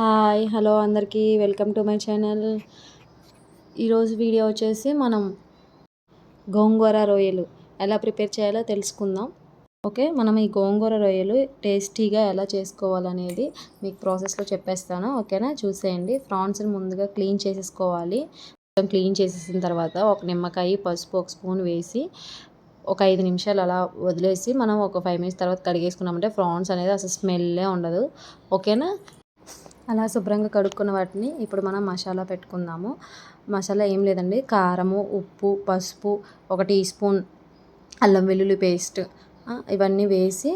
Hi hello అందరికీ. Welcome to my channel. ఈరోజు video వచ్చేసి మనం గోంగూర రొయ్యలు ఎలా ప్రిపేర్ చేయాలో తెలుసుకుందాం. ఓకే మనం ఈ గోంగూర రొయ్యలు టేస్టీగా ఎలా చేసుకోవాలనేది మీకు ప్రాసెస్లో చెప్పేస్తాను. ఓకేనా? చూసేయండి. ఫ్రాన్స్ని ముందుగా క్లీన్ చేసేసుకోవాలి. క్లీన్ చేసేసిన తర్వాత ఒక నిమ్మకాయ పసుపు ఒక స్పూన్ వేసి ఒక ఐదు నిమిషాలు అలా వదిలేసి మనం ఒక ఫైవ్ మినిట్స్ తర్వాత కడిగేసుకున్నామంటే ఫ్రాన్స్ అనేది అసలు స్మెల్లే ఉండదు. ఓకేనా? అలా శుభ్రంగా కడుక్కున్న వాటిని ఇప్పుడు మనం మసాలా పెట్టుకుందాము. మసాలా ఏం లేదండి. కారము ఉప్పు పసుపు ఒక టీ స్పూన్ అల్లం వెల్లుల్లి పేస్ట్ ఇవన్నీ వేసి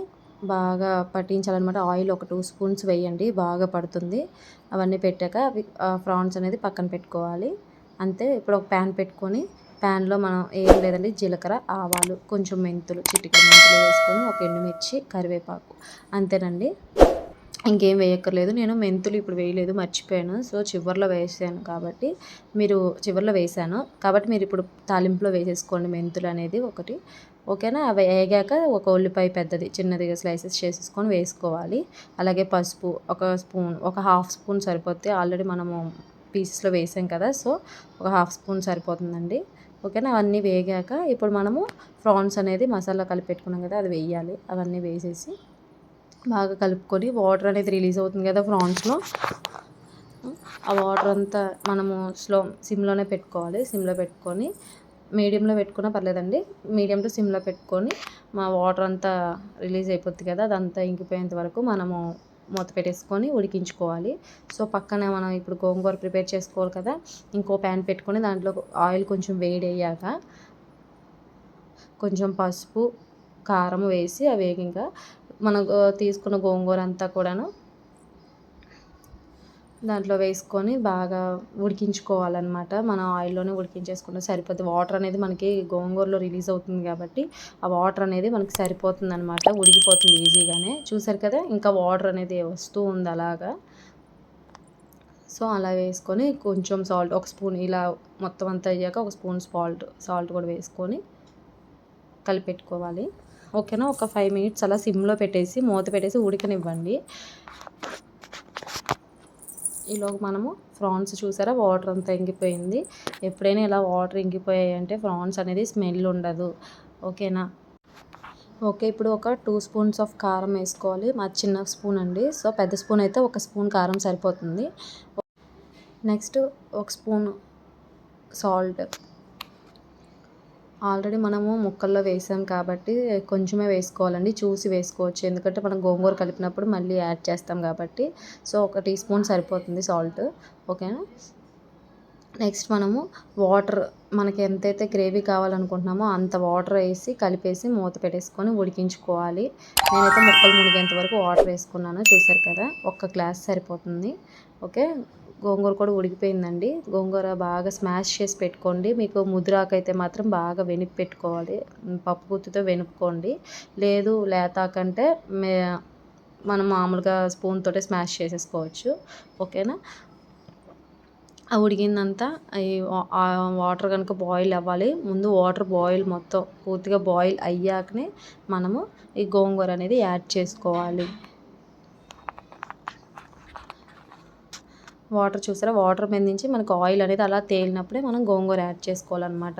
బాగా పట్టించాలన్నమాట. ఆయిల్ ఒక టూ స్పూన్స్ వేయండి. బాగా పడుతుంది. అవన్నీ పెట్టాక అవి ఫ్రాన్స్ అనేది పక్కన పెట్టుకోవాలి. అంతే. ఇప్పుడు ఒక ప్యాన్ పెట్టుకొని ప్యాన్లో మనం ఏం లేదండి జీలకర్ర ఆవాలు కొంచెం మెంతులు చిటికెడు మెంతులు వేసుకొని ఒక ఎండుమిర్చి కరివేపాకు. అంతేనండి. ఇంకేం వేయక్కర్లేదు. నేను మెంతులు ఇప్పుడు వేయలేదు మర్చిపోయాను. సో చివరిలో వేసాను కాబట్టి మీరు చివరిలో వేసాను. కాబట్టి మీరు ఇప్పుడు తాలింపులో వేసేసుకోండి మెంతులు అనేది ఒకటి. ఓకేనా? అవి వేగాక ఒక ఉల్లిపాయ పెద్దది చిన్నదిగా స్లైసెస్ చేసేసుకొని వేసుకోవాలి. అలాగే పసుపు ఒక స్పూన్ ఒక హాఫ్ స్పూన్ సరిపోతే ఆల్రెడీ మనము పీసెస్లో వేసాం కదా సో ఒక హాఫ్ స్పూన్ సరిపోతుందండి. ఓకేనా? అవన్నీ వేగాక ఇప్పుడు మనము ప్రాన్స్ అనేది మసాలా కలిపి పెట్టుకున్నాం కదా అది వేయాలి. అవన్నీ వేసేసి బాగా కలుపుకొని వాటర్ అనేది రిలీజ్ అవుతుంది కదా ఫ్రాన్స్లో. ఆ వాటర్ అంతా మనము స్లో సిమ్లోనే పెట్టుకోవాలి. సిమ్లో పెట్టుకొని మీడియంలో పెట్టుకున్నా పర్లేదండి. మీడియం టు సిమ్లో పెట్టుకొని మా వాటర్ అంతా రిలీజ్ అయిపోద్ది కదా అదంతా ఇంకిపోయేంత వరకు మనము మూత పెట్టేసుకొని ఉడికించుకోవాలి. సో పక్కన మనం ఇప్పుడు గోంగూర ప్రిపేర్ చేసుకోవాలి కదా ఇంకో ప్యాన్ పెట్టుకొని దాంట్లో ఆయిల్ కొంచెం వేడి అయ్యాక కొంచెం పసుపు కారం వేసి అవి ఇంకా మనం తీసుకున్న గోంగూర అంతా కూడాను దాంట్లో వేసుకొని బాగా ఉడికించుకోవాలన్నమాట. మనం ఆయిల్లోనే ఉడికించేసుకుంటే సరిపోతుంది వాటర్ అనేది మనకి గోంగూరలో రిలీజ్ అవుతుంది కాబట్టి ఆ వాటర్ అనేది మనకి సరిపోతుంది అనమాట ఉడికిపోతుంది ఈజీగానే. చూసారు కదా? ఇంకా వాటర్ అనేది వస్తూ ఉంది అలాగా. సో అలా వేసుకొని కొంచెం సాల్ట్ ఒక స్పూన్ ఇలా మొత్తం అంతా అయ్యాక ఒక స్పూన్ సాల్ట్ సాల్ట్ కూడా వేసుకొని కలిపెట్టుకోవాలి. ఓకేనా? ఒక ఫైవ్ మినిట్స్ అలా సిమ్లో పెట్టేసి మూత పెట్టేసి ఉడికనివ్వండి. ఈలోగా మనము ఫ్రాన్స్ చూసారా? వాటర్ అంతా ఇంగిపోయింది ఎప్పుడైనా ఇలా వాటర్ ఇంగిపోయాయి అంటే ఫ్రాన్స్ అనేది స్మెల్ ఉండదు. ఓకేనా? ఓకే ఇప్పుడు ఒక టూ స్పూన్స్ ఆఫ్ కారం వేసుకోవాలి. మా చిన్న స్పూన్ అండి. సో పెద్ద స్పూన్ అయితే ఒక స్పూన్ కారం సరిపోతుంది. నెక్స్ట్ ఒక స్పూన్ సాల్ట్ ఆల్రెడీ మనము ముక్కల్లో వేసాం కాబట్టి కొంచెమే వేసుకోవాలండి చూసి వేసుకోవచ్చు. ఎందుకంటే మనం గోంగూర కలిపినప్పుడు మళ్ళీ యాడ్ చేస్తాం కాబట్టి. సో ఒక టీ స్పూన్ సరిపోతుంది సాల్ట్. ఓకేనా? నెక్స్ట్ మనము వాటర్ మనకి ఎంతైతే గ్రేవీ కావాలనుకుంటున్నామో అంత వాటర్ వేసి కలిపేసి మూత పెట్టేసుకొని ఉడికించుకోవాలి. నేనైతే ముక్కలు మునిగేంత వరకు వాటర్ వేసుకున్నాను. చూసారు కదా ఒక్క గ్లాస్ సరిపోతుంది. ఓకే గోంగూర కూడా ఉడికిపోయిందండి. గోంగూర బాగా స్మాష్ చేసి పెట్టుకోండి. మీకు ముద్రాకైతే మాత్రం బాగా వెనిపి పెట్టుకోవాలి. పప్పు గుత్తితో వెనుక్కోండి. లేదు లేతాకంటే మే మనం మామూలుగా స్పూన్ తోటే స్మాష్ చేసేసుకోవచ్చు. ఓకేనా? ఆ ఉడికిందంతా వాటర్ కనుక బాయిల్ అవ్వాలి. ముందు వాటర్ బాయిల్ మొత్తం పూర్తిగా బాయిల్ అయ్యాకనే మనము ఈ గోంగూర అనేది యాడ్ చేసుకోవాలి. వాటర్ చూసారా? వాటర్ మీద నుంచి మనకు ఆయిల్ అనేది అలా తేలినప్పుడే మనం గోంగూర యాడ్ చేసుకోవాలన్నమాట.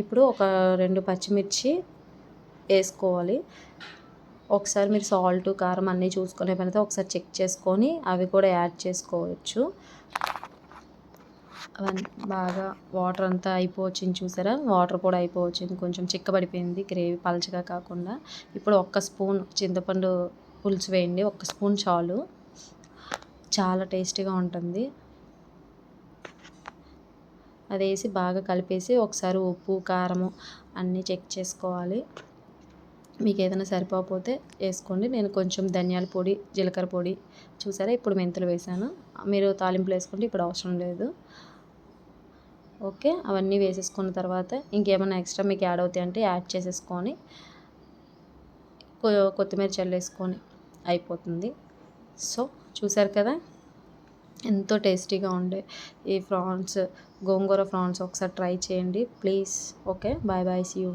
ఇప్పుడు ఒక రెండు పచ్చిమిర్చి వేసుకోవాలి. ఒకసారి మీరు సాల్ట్ కారం అన్నీ చూసుకునే పనితో ఒకసారి చెక్ చేసుకొని అవి కూడా యాడ్ చేసుకోవచ్చు. అవన్నీ బాగా వాటర్ అంతా అయిపోవచ్చింది చూసారా? వాటర్ కూడా అయిపోవచ్చింది. కొంచెం చిక్కబడిపోయింది గ్రేవీ పలచగా కాకుండా. ఇప్పుడు ఒక్క స్పూన్ చింతపండు పులుసు వేయండి. ఒక్క స్పూన్ చాలు. చాలా టేస్టీగా ఉంటుంది. అది వేసి బాగా కలిపేసి ఒకసారి ఉప్పు కారము అన్నీ చెక్ చేసుకోవాలి. మీకు ఏదైనా సరిపోకపోతే వేసుకోండి. నేను కొంచెం ధనియాల పొడి జీలకర్ర పొడి చూసారా? ఇప్పుడు మెంతులు వేసాను. మీరు తాలింపులు వేసుకుంటే ఇప్పుడు అవసరం లేదు. ఓకే. అవన్నీ వేసేసుకున్న తర్వాత ఇంకేమైనా ఎక్స్ట్రా మీకు యాడ్ అవుతాయి అంటే యాడ్ చేసేసుకొని కొత్తిమీర చల్లేసుకొని అయిపోతుంది. సో చూసారు కదా? ఎంతో టేస్టీగా ఉండే ఈ ఫ్రాన్స్ గోంగూర ఫ్రాన్స్ ఒకసారి ట్రై చేయండి. Please. Okay. Bye bye. See you.